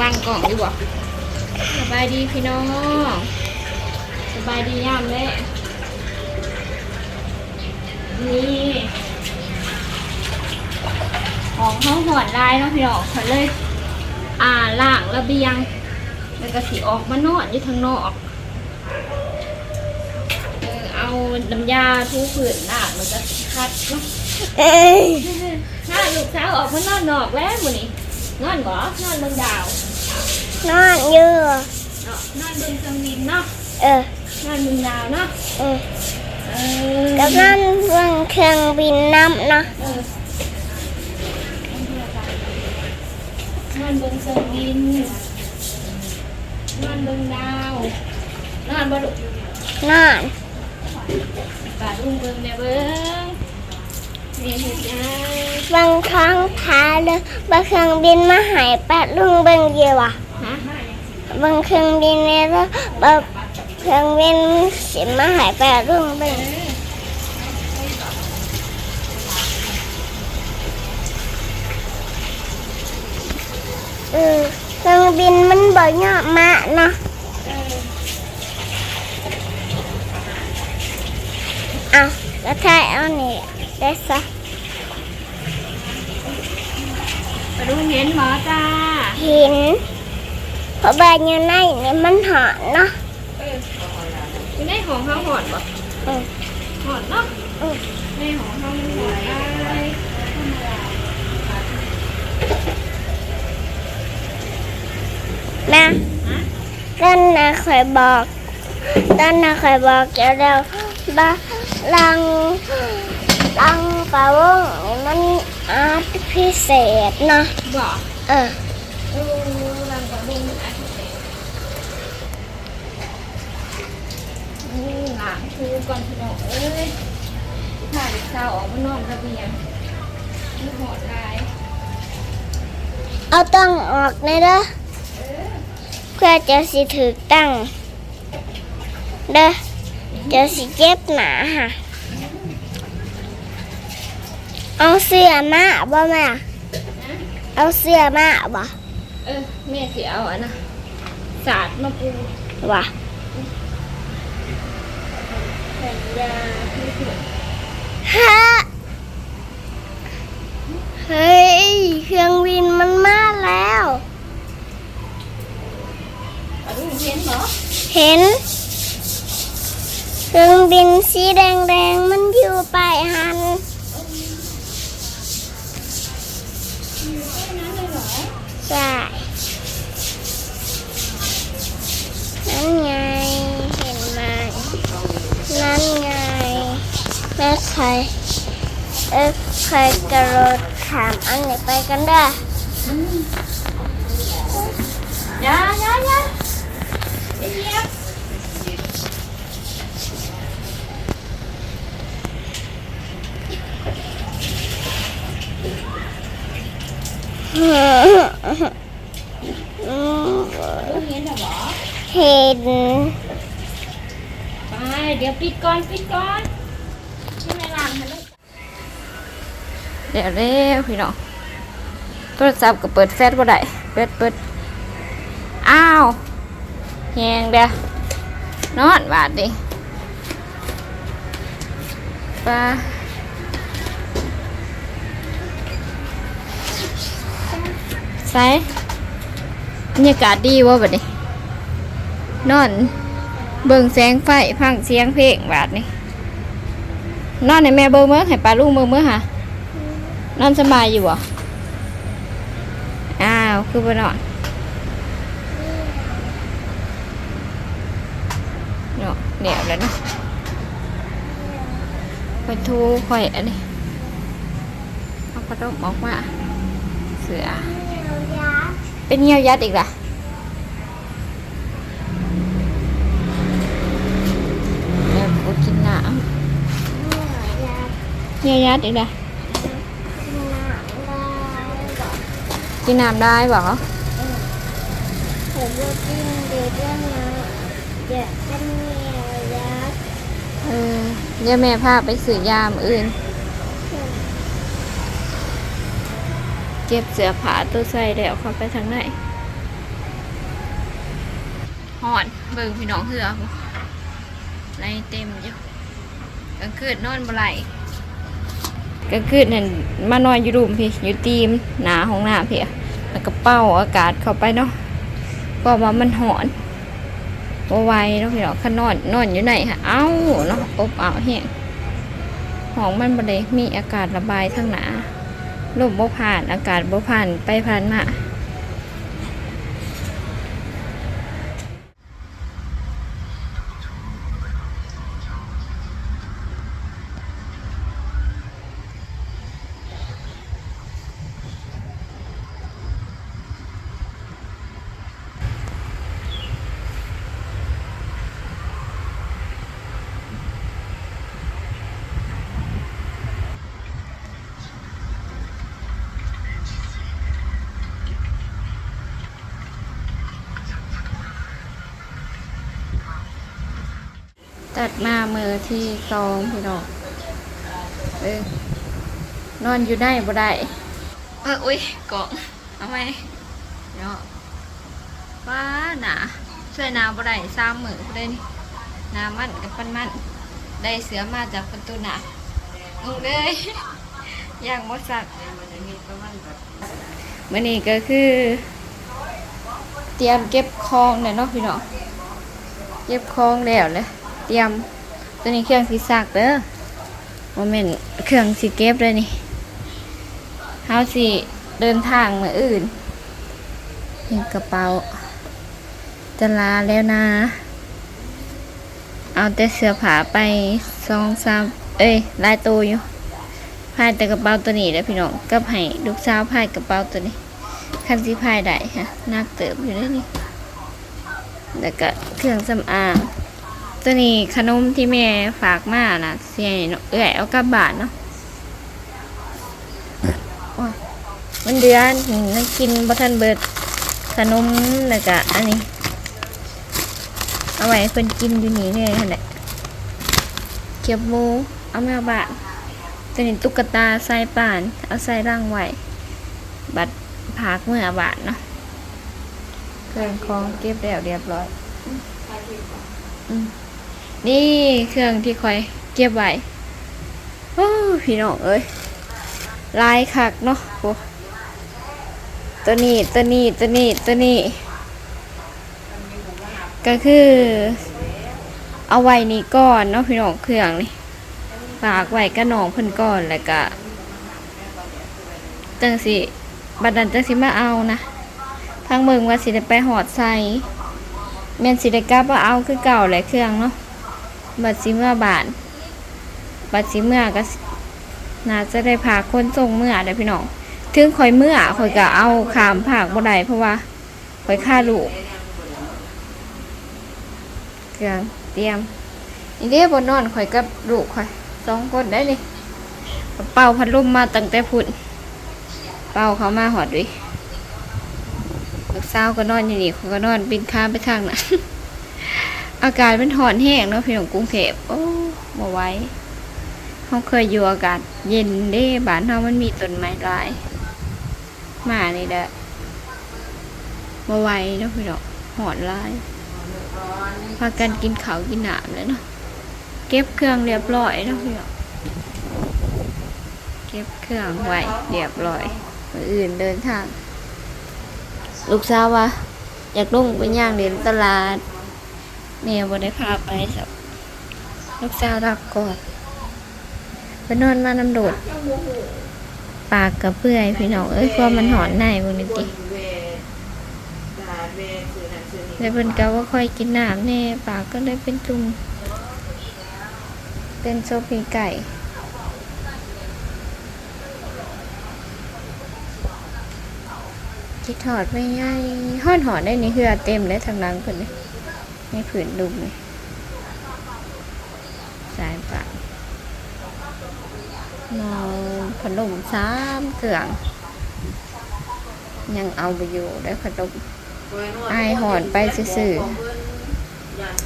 วางกล่องอยู่บ่สบายดีพี่น้องสบายดียามแม่นี่ของเขาหอดลายเนาะพี่น้องเขาเลย อ่าล่างระเบียง แล้วก็สีออกมานอนอยู่ทางนอกเออเอาน้ำยาทูผืนหน้ามันจะคัดเนาะเอ้ยถ้าลูกสาวออกมานอนนอกแล้วมื้อนี้นอนบ่นอนเบิ่งดาว นอนอยู่เนาะนอนเบิ่งเครื่องบินเนาะเออนอนบิ่งดาวเนาะเออเออกับนั่นเรื่องเครื่องบินน้ำเนาะเออนอนเบิ่งเครื่องบินนอนบิ่งดาวนอนบ่ลูกนอนปาลุงเบิ่งเบิ่งนี่เฮ็ดหยังบางครั้งพาเลยบางเครื่องบินมาหายแปดลุงเบิ่งเยวอะฮะบางเครื่องบินเนี่ยแล้วบารุงบินมาหายแปดลุงเบิ่งเออเครื่องบินมันบ่เยอะ กเนาะเออเอาแล้วถ้าเอานี่ได้ซะปาลุงเห็นหมอจ้า เห็นเพราะบ้านอยู่ในนี่มันหอนเนาะเอออยู่ในของเฮาหอดบ่อืมหอดเนาะอืมในของเฮามันหอดได้ธรรมดานะฮะต้นนะเคยบอกต้นนะเคยบอกเกี่ยวกับบ้าลังลังปลาวงนี่มันอาร์ตพิเศษเนาะบ่เออเออรังกับลุงอาทิตย์เดียวอืมหลัง คือก่อนพี่น้องเอ้ยถ้าเด็กสาวออกมานอกระเบียงมันหอดลายเอาตั้งออกในอยเด้อเพื่อจะสิถือตั้งเด้อจะสิเจ็บหนาค่ะเอาเสื้อมาบ่แม่นะเอาเสื้อมาบ่เออแม่สิเอาอันนะสาดมาปูบ่แผ่นยาที่สวยฮะเฮ้ย เครื่องบินมันมาแล้วปาลุงเห็นเหรอเห็น เครื่องบินสีแดงๆ มันอยู่ไปลายหันแค่นั้นเลยเหรอ ใช่นั่นไง แม่ใครเอ้ใครกระโดดถามอันนี้ไปกันได้อยายายาเอียบอืมลุงเห็นเหรอเห็นไปเดี๋ยวปิดก่อนปิดก่อนที่ไม่ล้างให้ลูก เดี๋ยวเร็วพี่น้องโทรศัพท์ก็เปิดแฟลชบ่ได้เปิดเปิดอ้าวแหงเด้อนอนบาดดิไปใส่บรรยากาศดีวะบัดนี้นอน เบิ่งแสงไฟฟังเสียงเพลงบาดนี้นอนในแม่เบิ่งเมื่อให้ปลาลูกเบิ่งเมื่อหะ นอนสบายอยู่บ่อ้าว คือบ่นอนเนาะเดี๋ยวแล้วนาะไปทูข่อยอันนี้เอากระดมออกมา เสือ เป็นเงี้ยวยัดอีกล่ะแม่กูกินน้ำเงี้ยวยัดอีกล่ะ กินน้ำได้บ่ผมจะกินเดี๋ยวจะนะเดี๋ยวจะมีอะไรเออเดี๋ยวแม่พาไปซื้อยามอื่น เก็บเสื้อผ้าตัวใส่แล้วเขาไปทางไหนหอนเบิ่งพี่น้องเหือบ่ไรเต็มอยู่กลางคืนนอนบ่ไหล ก็คืนนั่นมานอนอยู่รูมพี่อยู่ตีมหนาของหน้าพี่แล้วก็เป้าอากาศเข้าไปเนาะเพราะว่ามันหอนว่ไวเนาะพี่น้องคันอนนอนอยู่ไหนค่ะเอ้าเนาะอบอ้าวเห้งห้องมันบ่ไดมีอากาศระบายทั้งหนาลมบ่ผ่านอากาศบ่ผ่านไปผ่านมา ตัดมามือที่สองพี่น้องเออนอนอยู่ได้บ่ได้เอออุ้ยเกาะเอาไหมเนาะว้าหนาช่วยหนาบ่ได้สามมือผู้ใดนี่หนามันกับปันมันได้เสือมาจากประตูหนามึงเลยอย่างมดสักมื่อนี้ก็คือ เตรียมเก็บของเนี่ยเนาะพี่น้องเก็บของแล้วเลย เตรียม ตัวนี้เครื่องสีสักเด้อโมเมนต์เครื่องสีเก็บเลยนี่เฮาสิเดินทางมืออื่นเห็นกระเป๋า จะลาแล้วนะ เอาแต่เสื้อผ้าไปสองสามเอ้ยลายตัวอยู่พายแต่กระเป๋าตัวนี้แล้วพี่น้องกับให้ลูกสาวพายกระเป๋าตัวนี้คันสิพายได้ฮะนักเติบอยู่เลยนี่แล้วก็เครื่องสำอาง ตัวนี้ขนมที่แม่ฝากมานะเสียเนาะเอ้อยเอากลับบ้านเนาะโอ้ยมันเดือนนั่งกินบัทันเบิดขนมแล้วก็อันนี้ เอาไว้ให้เพิ่นกินอยู่นี่เลยนั่นแหละเก็บหมูเอาแมวบ้านตัวนี้ตุ๊กตาใส่ป่าน เอาใส่ร่างไว้บัดพักเมื่อบาทเนาะเครื่องของเก็บแล้วเรียบร้อย อืม นี่เครื่องที่คอยเก็บไว้โอ้พี่น้องเอ้ยลายคักเนาะโอ้ตัวนี้ตัวนี้ตัวนี้ตัวนี้ก็คือ เอาไว้นี่ก่อนเนาะพี่น้องเครื่องนี่ฝากไว้กับน้องเพิ่นก่อนแล้วก็จังสิบัดนั้นจังสิมาเอานะทางเมืองว่าสิได้ไปหอดใส่แม่นสิได้กลับว่าเอาคือเก่าแหละเครื่องเนาะ บัตรสีเมื่อบาน บัตรสีเมื่อก็น่าจะได้พาคนส่งเมื่อได้พี่น้อง ถึงข่อยเมื่อข่อยก็เอาขามผากบ่ได้เพราะว่าข่อยฆ่าลูกเครื่องเตรียมนี่เด้บนนอนข่อยกับลูกข่อยสองคนได้นี่เป่าพัดลมมาตั้งแต่พุ่นเป่าเขามาหอดด้วยลูกสาวก็นอนอยู่นี่ข่อยก็นอนบินข้ามไปทางนั้น อากาศมันหอนแห้งเนาะพี่น้องกรุงเทพโอ้มาไหว้เขาเคยอยู่อากาศ เย็นเด้บ้านเรามันมีต้นไม้หลาย มานี่แหละมาไหว้เนาะพี่น้องหอนหลายพากันกินข้าวกินน้ำแล้วเนาะเก็บเครื่องเรียบร้อยเนาะพี่น้องเก็บเครื่องไว้เรียบร้อยออื่นเดินทาง ลูกสาวว่าอยากลงไปย่างเดินตลาด แม่บ่ได้พาไปสับลูกสาวรับกอนไปนอนมานำโดด ปากกับเพื่อยพี่น้องเอ้ยพรามันหอนในบนนี้ติแล้วเพิ่นก็ว่าค่อยกินน้ำแน่ปากก็เลยเป็นตุ่มเป็นโซปีไก่ที่ถอดไม่ง่ายห่อนหอนได้นี่คือเต็มเลยทางหลังเพิ่นเลย ให้ผืนดุมเลยสายปากนอนขนมสามเครื่องยังเอาไปอยู่ได้ขนมไอายหอนไปซื่ออ